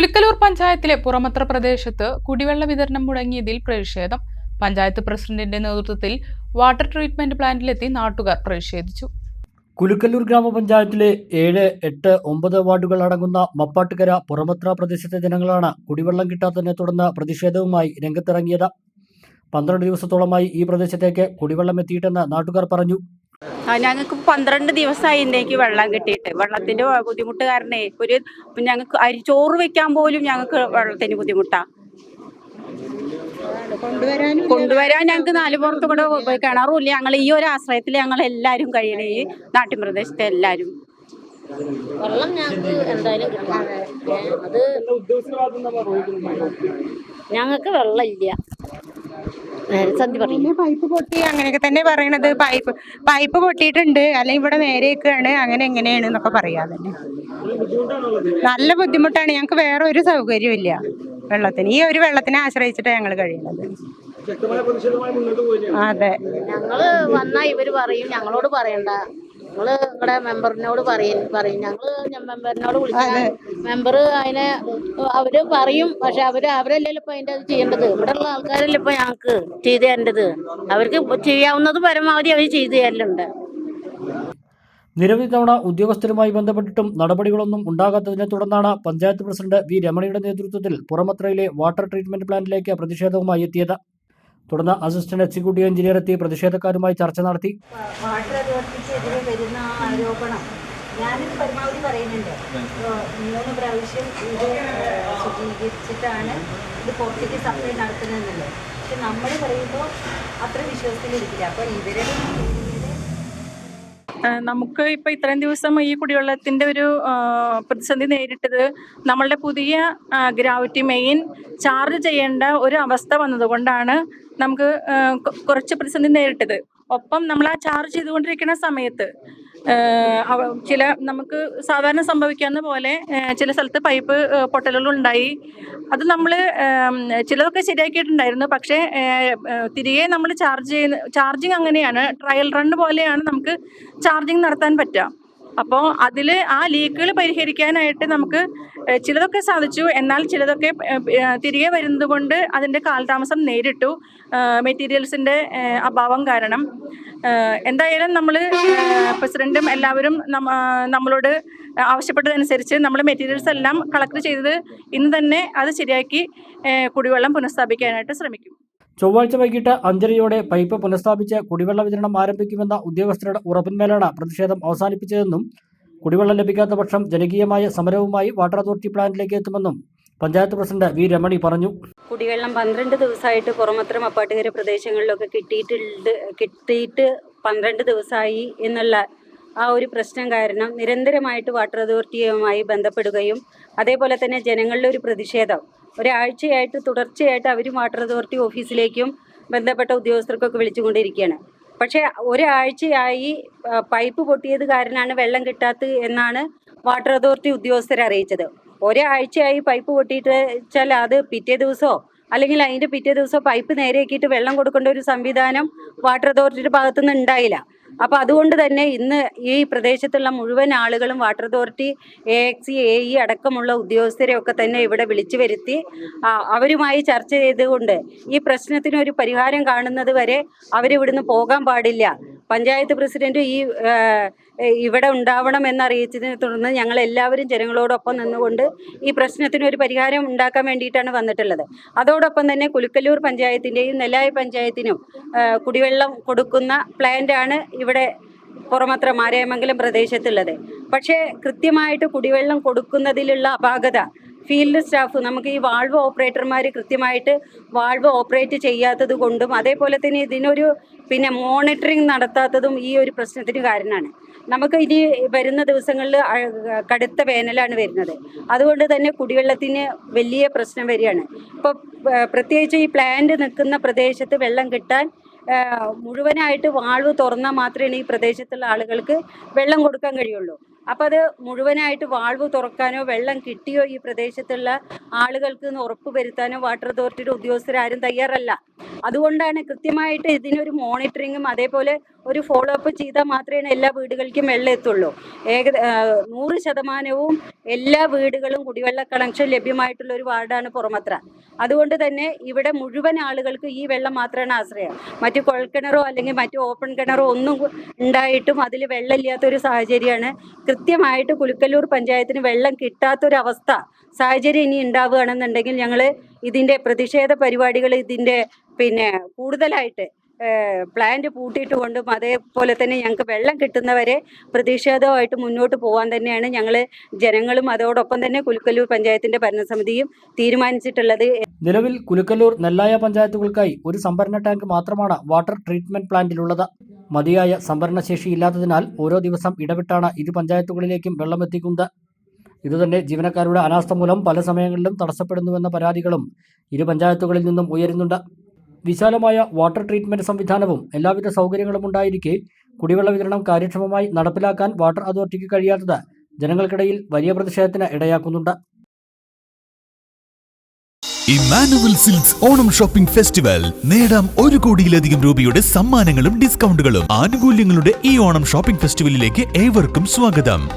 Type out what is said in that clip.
കുലുക്കലൂർ പഞ്ചായത്തിലെ പുറമത്ര പ്രദേശത്ത് കുടിവെള്ള വിതരണം മുടങ്ങിയതിൽ പ്രതിഷേധം. പഞ്ചായത്ത് പ്രസിഡന്റിന്റെ നേതൃത്വത്തിൽ വാട്ടർ ട്രീറ്റ്മെന്റ് പ്ലാന്റിലെത്തി നാട്ടുകാർ പ്രതിഷേധിച്ചു. കുലുക്കല്ലൂർ ഗ്രാമപഞ്ചായത്തിലെ ഏഴ് എട്ട് ഒമ്പത് വാർഡുകൾ അടങ്ങുന്ന മപ്പാട്ടുകര പുറമത്ര പ്രദേശത്തെ ജനങ്ങളാണ് കുടിവെള്ളം കിട്ടാത്തതിനെ തുടർന്ന് പ്രതിഷേധവുമായി രംഗത്തിറങ്ങിയത്. പന്ത്രണ്ട് ദിവസത്തോളമായി ഈ പ്രദേശത്തേക്ക് കുടിവെള്ളം എത്തിയിട്ടെന്ന് നാട്ടുകാർ പറഞ്ഞു. ഞങ്ങൾക്ക് പന്ത്രണ്ട് ദിവസമായി ഇന്ത്യയ്ക്ക് വെള്ളം കിട്ടിയിട്ട്. വെള്ളത്തിന്റെ ബുദ്ധിമുട്ട് കാരണേ ഒരു ഞങ്ങൾക്ക് അരി ചോറ് വെക്കാൻ പോലും ഞങ്ങൾക്ക് വെള്ളത്തിന് ബുദ്ധിമുട്ടാ. കൊണ്ടുവരാൻ ഞങ്ങൾക്ക് നാല് പുറത്ത് കൂടെ കിണറുമില്ല ഞങ്ങൾ ഈ ഒരു ആശ്രയത്തിൽ ഞങ്ങൾ എല്ലാരും കഴിയണേ. ഈ നാട്ടിൻപ്രദേശത്തെ എല്ലാവരും വെള്ളം ഞങ്ങൾക്ക് എന്തായാലും കിട്ടണം അത്. ഞങ്ങൾക്ക് വെള്ളമില്ല സന്ധി പറയും. പൈപ്പ് പൊട്ടി അങ്ങനെയൊക്കെ തന്നെ പറയണത്. പൈപ്പ് പൈപ്പ് പൊട്ടിയിട്ടുണ്ട്. അല്ലെങ്കിൽ ഇവിടെ നേരെയൊക്കെയാണ് അങ്ങനെ എങ്ങനെയാണ് എന്നൊക്കെ പറയാ തന്നെ നല്ല ബുദ്ധിമുട്ടാണ്. ഞങ്ങൾക്ക് വേറെ ഒരു സൗകര്യവും ഇല്ല വെള്ളത്തിന്. ഈ ഒരു വെള്ളത്തിനെ ആശ്രയിച്ചിട്ടാണ് ഞങ്ങൾ കഴിയുന്നത് അതെ. ഞങ്ങൾ വന്നാ ഇവർ പറയും. ഞങ്ങളോട് പറയണ്ട. ഞങ്ങൾ ഇവിടെ മെമ്പറിനോട് പറയും പറയും. ഞങ്ങൾ മെമ്പറിനോട് വിളിച്ചാൽ മെമ്പർ അതിനെ അവർ പറയും. പക്ഷെ അവർ അവരല്ലേ ഇപ്പൊ അതിന്റെ അത് ചെയ്യേണ്ടത്. ഇവിടെ ഉള്ള ആൾക്കാരല്ലേ ഇപ്പൊ ഞങ്ങക്ക് ചെയ്തു തരേണ്ടത്. അവർക്ക് ചെയ്യാവുന്നത് പരമാവധി അവർ ചെയ്തു തരലുണ്ട്. നിരവധി തവണ ഉദ്യോഗസ്ഥരുമായി ബന്ധപ്പെട്ടിട്ടും നടപടികളൊന്നും ഉണ്ടാകാത്തതിനെ തുടർന്നാണ് പഞ്ചായത്ത് പ്രസിഡന്റ് വി രമണിയുടെ നേതൃത്വത്തിൽ പുറമത്രയിലെ വാട്ടർ ട്രീറ്റ്മെന്റ് പ്ലാന്റിലേക്ക് പ്രതിഷേധവുമായി എത്തിയത്. തുടർന്ന് അസിസ്റ്റന്റ് എക്സിക്യൂട്ടീവ് എഞ്ചിനീയർ എത്തി പ്രതിഷേധക്കാരുമായി ചർച്ച നടത്തി. വാട്ടർ ആരോപണം. ഞാനിത് പരമാവധി പറയുന്നുണ്ട്. മൂന്ന് പ്രാവശ്യം ഇത് ശുചീകരിച്ചിട്ടാണ് ഇത് പുറത്തേക്ക് സപ്ലൈ നടത്തുന്നതെന്നുള്ളത്. പക്ഷെ നമ്മൾ പറയുമ്പോൾ അത്ര വിശ്വാസത്തിലിരിക്കില്ല. അപ്പോൾ ഇവരെ നമുക്ക് ഇപ്പൊ ഇത്രയും ദിവസം ഈ കുടിവെള്ളത്തിന്റെ ഒരു പ്രതിസന്ധി നേരിട്ടത് നമ്മളുടെ പുതിയ ഗ്രാവിറ്റി മെയിൻ ചാർജ് ചെയ്യേണ്ട ഒരു അവസ്ഥ വന്നതുകൊണ്ടാണ് നമുക്ക് കുറച്ച് പ്രതിസന്ധി നേരിട്ടത്. ഒപ്പം നമ്മൾ ആ ചാർജ് ചെയ്തുകൊണ്ടിരിക്കുന്ന സമയത്ത് ചില നമുക്ക് സാധാരണ സംഭവിക്കാവുന്ന പോലെ ചില സ്ഥലത്ത് പൈപ്പ് പൊട്ടലുകളുണ്ടായി. അത് നമ്മൾ ചിലതൊക്കെ ശരിയാക്കിയിട്ടുണ്ടായിരുന്നു. പക്ഷേ തിരികെ നമ്മൾ ചാർജ് ചെയ്യുന്ന ചാർജിങ് അങ്ങനെയാണ് ട്രയൽ റൺ പോലെയാണ് നമുക്ക് ചാർജിങ് നടത്താൻ പറ്റുക. അപ്പോൾ അതിൽ ആ ലീക്കുകൾ പരിഹരിക്കാനായിട്ട് നമുക്ക് ചിലതൊക്കെ സാധിച്ചു. എന്നാൽ ചിലതൊക്കെ തിരികെ വരുന്നത് കൊണ്ട് അതിന്റെ കാലതാമസം നേരിട്ടു. മെറ്റീരിയൽസിന്റെ അഭാവം കാരണം. എന്തായാലും നമ്മൾ പ്രസിഡന്റും എല്ലാവരും നമ്മളോട് ആവശ്യപ്പെട്ടതനുസരിച്ച് നമ്മൾ മെറ്റീരിയൽസ് എല്ലാം കളക്ട് ചെയ്തത് ഇന്ന് തന്നെ അത് ശരിയാക്കി കുടിവെള്ളം പുനഃസ്ഥാപിക്കാനായിട്ട് ശ്രമിക്കും. ചൊവ്വാഴ്ച വൈകിട്ട് അഞ്ചരയോടെ പൈപ്പ് പുനഃസ്ഥാപിച്ച് കുടിവെള്ള വിതരണം ആരംഭിക്കുമെന്ന ഉദ്യോഗസ്ഥരുടെ ഉറപ്പിന്മേലാണ് പ്രതിഷേധം അവസാനിപ്പിച്ചതെന്നും കുടിവെള്ളം ലഭിക്കാത്ത പക്ഷം ജനകീയമായ സമരവുമായി വാട്ടർ അതോറിറ്റി പ്ലാന്റിലേക്ക് എത്തുമെന്നും പഞ്ചായത്ത് പ്രസിഡന്റ് വി രമണി പറഞ്ഞു. കുടിവെള്ളം പന്ത്രണ്ട് ദിവസമായിട്ട് പുറമത്രം അപ്പാട്ടുകര പ്രദേശങ്ങളിലൊക്കെ കിട്ടിയിട്ടുണ്ട് കിട്ടിയിട്ട് പന്ത്രണ്ട് ദിവസമായി എന്നുള്ള ആ ഒരു പ്രശ്നം കാരണം നിരന്തരമായിട്ട് വാട്ടർ അതോറിറ്റിയുമായി ബന്ധപ്പെടുകയും അതേപോലെ തന്നെ ജനങ്ങളുടെ ഒരു പ്രതിഷേധം ഒരാഴ്ചയായിട്ട് തുടർച്ചയായിട്ട് അവർ വാട്ടർ അതോറിറ്റി ഓഫീസിലേക്കും ബന്ധപ്പെട്ട ഉദ്യോഗസ്ഥർക്കൊക്കെ വിളിച്ചുകൊണ്ടിരിക്കുകയാണ്. പക്ഷേ ഒരാഴ്ചയായി പൈപ്പ് പൊട്ടിയത് കാരണമാണ് വെള്ളം കിട്ടാത്തത് എന്നാണ് വാട്ടർ അതോറിറ്റി ഉദ്യോഗസ്ഥർ അറിയിച്ചത്. ഒരാഴ്ചയായി പൈപ്പ് പൊട്ടിയിട്ട് വെച്ചാൽ അത് പിറ്റേ ദിവസമോ അല്ലെങ്കിൽ അതിന്റെ പിറ്റേ ദിവസം പൈപ്പ് നേരെയാക്കിയിട്ട് വെള്ളം കൊടുക്കേണ്ട ഒരു സംവിധാനം വാട്ടർ അതോറിറ്റിയുടെ ഭാഗത്തുനിന്ന് ഉണ്ടായില്ല. അപ്പോൾ അതുകൊണ്ട് തന്നെ ഇന്ന് ഈ പ്രദേശത്തുള്ള മുഴുവൻ ആളുകളും water authority A XE A E അടക്കമുള്ള ഉദ്യോഗസ്ഥരെ ഒക്കെ തന്നെ ഇവിടെ വിളിച്ചു വരുത്തി അവരുമായി ചർച്ച ചെയ്തുകൊണ്ട് ഈ പ്രശ്നത്തിന് ഒരു പരിഹാരം കാണുന്നത് വരെ അവരിവിടുന്ന് പോകാൻ പാടില്ല. പഞ്ചായത്ത് പ്രസിഡന്റ് ഈ ഇവിടെ ഉണ്ടാവണം എന്നറിയിച്ചതിനെ തുടർന്ന് ഞങ്ങൾ എല്ലാവരും ജനങ്ങളോടൊപ്പം നിന്നുകൊണ്ട് ഈ പ്രശ്നത്തിന് ഒരു പരിഹാരം ഉണ്ടാക്കാൻ വേണ്ടിയിട്ടാണ് വന്നിട്ടുള്ളത്. അതോടൊപ്പം തന്നെ കുലുക്കല്ലൂർ പഞ്ചായത്തിന്റെയും നെല്ലായി പഞ്ചായത്തിനും കുടിവെള്ളം കൊടുക്കുന്ന പ്ലാന്റാണ് ഇവിടെ പുറമത്ര മാരായമംഗലം പ്രദേശത്തുള്ളത്. പക്ഷേ കൃത്യമായിട്ട് കുടിവെള്ളം കൊടുക്കുന്നതിലുള്ള അപാകത ഫീൽഡ് സ്റ്റാഫ് നമുക്ക് ഈ വാൾവ് ഓപ്പറേറ്റർമാർ കൃത്യമായിട്ട് വാൾവ് ഓപ്പറേറ്റ് ചെയ്യാത്തത് കൊണ്ടും അതേപോലെ തന്നെ ഇതിനൊരു പിന്നെ മോണിറ്ററിങ് നടത്താത്തതും ഈ ഒരു പ്രശ്നത്തിന് കാരണമാണ്. നമുക്ക് ഇനി വരുന്ന ദിവസങ്ങളിൽ കടുത്ത വേനലാണ് വരുന്നത്. അതുകൊണ്ട് തന്നെ കുടിവെള്ളത്തിന് വലിയ പ്രശ്നം വരികയാണ്. ഇപ്പോൾ പ്രത്യേകിച്ച് ഈ പ്ലാന്റ് നിൽക്കുന്ന പ്രദേശത്ത് വെള്ളം കിട്ടാൻ മുഴുവനായിട്ട് വാൾവ് തുറന്നാൽ മാത്രമേ ഈ പ്രദേശത്തുള്ള ആളുകൾക്ക് വെള്ളം കൊടുക്കാൻ കഴിയുള്ളൂ. അപ്പോൾ അത് മുഴുവനായിട്ട് വാൾവ് തുറക്കാനോ വെള്ളം കിട്ടിയോ ഈ പ്രദേശത്തുള്ള ആളുകൾക്ക് ഉറപ്പ് വരുത്താനോ വാട്ടർ അതോറിറ്റിയുടെ ഉദ്യോഗസ്ഥരാരും തയ്യാറല്ല. അതുകൊണ്ടാണ് കൃത്യമായിട്ട് ഇതിനൊരു മോണിറ്ററിങ്ങും അതേപോലെ ഒരു ഫോളോ അപ്പ് ചെയ്താൽ മാത്രമേ എല്ലാ വീടുകൾക്കും വെള്ളം എത്തുള്ളൂ. ഏക നൂറ് ശതമാനവും എല്ലാ വീടുകളും കുടിവെള്ള കണക്ഷൻ ലഭ്യമായിട്ടുള്ള ഒരു വാർഡാണ് പുറമത്ര. അതുകൊണ്ട് തന്നെ ഇവിടെ മുഴുവൻ ആളുകൾക്ക് ഈ വെള്ളം മാത്രമാണ് ആശ്രയം. മറ്റു കുഴൽക്കിണറോ അല്ലെങ്കിൽ മറ്റു ഓപ്പൺ കിണറോ ഒന്നും ഉണ്ടായിട്ടും അതിൽ വെള്ളമില്ലാത്ത ഒരു സാഹചര്യമാണ്. കൃത്യമായിട്ട് കുലുക്കല്ലൂർ പഞ്ചായത്തിന് വെള്ളം കിട്ടാത്തൊരവസ്ഥ സാഹചര്യം ഇനി ഉണ്ടാവുകയാണെന്നുണ്ടെങ്കിൽ ഞങ്ങൾ ഇതിന്റെ പ്രതിഷേധ പരിപാടികൾ ഇതിന്റെ പിന്നെ കൂടുതലായിട്ട് പ്ലാന്റ് പൂട്ടിയിട്ട് കൊണ്ടും അതേപോലെ തന്നെ ഞങ്ങൾക്ക് വെള്ളം കിട്ടുന്നവരെ പ്രതിഷേധമായിട്ട് മുന്നോട്ട് പോകാൻ തന്നെയാണ് ഞങ്ങൾ ജനങ്ങളും അതോടൊപ്പം തന്നെ കുലുക്കല്ലൂർ പഞ്ചായത്തിന്റെ ഭരണസമിതിയും തീരുമാനിച്ചിട്ടുള്ളത്. നിലവിൽ കുലുക്കല്ലൂർ നെല്ലായ പഞ്ചായത്തുകൾക്കായി ഒരു സംഭരണ ടാങ്ക് മാത്രമാണ് വാട്ടർ ട്രീറ്റ്മെന്റ് പ്ലാന്റിലുള്ളത്. മതിയായ സംഭരണശേഷി ഇല്ലാത്തതിനാൽ ഓരോ ദിവസം ഇടവിട്ടാണ് ഇരു പഞ്ചായത്തുകളിലേക്കും വെള്ളം വെള്ളമെത്തിക്കുന്നത് ഇതുതന്നെ ജീവനക്കാരുടെ അനാസ്ഥ മൂലം പല സമയങ്ങളിലും തടസ്സപ്പെടുന്നുവെന്ന പരാതികളും ഇരു പഞ്ചായത്തുകളിൽ നിന്നും ഉയരുന്നുണ്ട്. വിശാലമായ വാട്ടർ ട്രീറ്റ്മെന്റ് സംവിധാനവും എല്ലാവിധ സൗകര്യങ്ങളും ഉണ്ടായിരിക്കെ കുടിവെള്ള വിതരണം കാര്യക്ഷമമായി നടപ്പിലാക്കാൻ വാട്ടർ അതോറിറ്റിക്ക് കഴിയാത്തത് ജനങ്ങൾക്കിടയിൽ വലിയ പ്രതിഷേധത്തിന് ഇടയാക്കുന്നുണ്ട്. Emmanuel silks Onam shopping festival. നേടാം ഒരു കോടിയിലധികം രൂപയുടെ സമ്മാനങ്ങളും ഡിസ്കൗണ്ടുകളും. ആനുകൂല്യങ്ങളുടെ ഈ ഓണം ഷോപ്പിംഗ് ഫെസ്റ്റിവലിലേക്ക് ഏവർക്കും സ്വാഗതം.